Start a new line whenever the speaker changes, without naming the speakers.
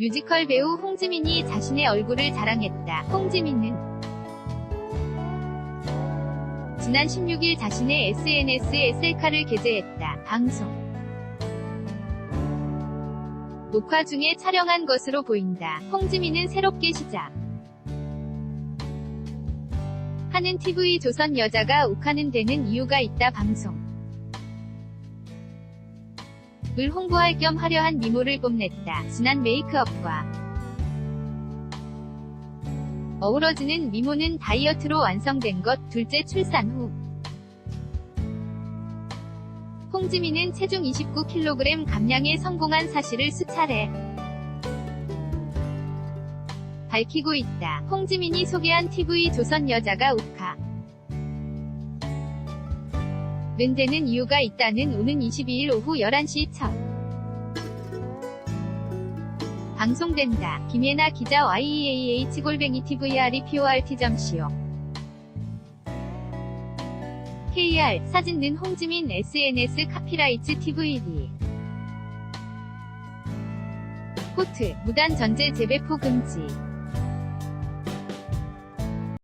뮤지컬 배우 홍지민이 자신의 얼굴을 자랑했다. 홍지민은 지난 16일 자신의 SNS에 셀카를 게재했다. 방송 녹화 중에 촬영한 것으로 보인다. 홍지민은 새롭게 시작. 하는 TV 조선 여자가 욱하는 데는 이유가 있다 방송. 을 홍보할 겸 화려한 미모를 뽐냈다. 진한 메이크업과 어우러지는 미모는 다이어트로 완성된 것 둘째 출산 후. 홍지민은 체중 29kg 감량에 성공한 사실을 수차례 밝히고 있다. 홍지민이 소개한 TV 조선 여자가 욱하. 는 데는 이유가 있다는 오는 22일 오후 11시 첫 방송된다. 김예나 기자 YEAH 골뱅이 TVR이 PORT.co KR 사진 는 홍지민 SNS 카피라이츠 TVD 코트 무단 전제 재배포 금지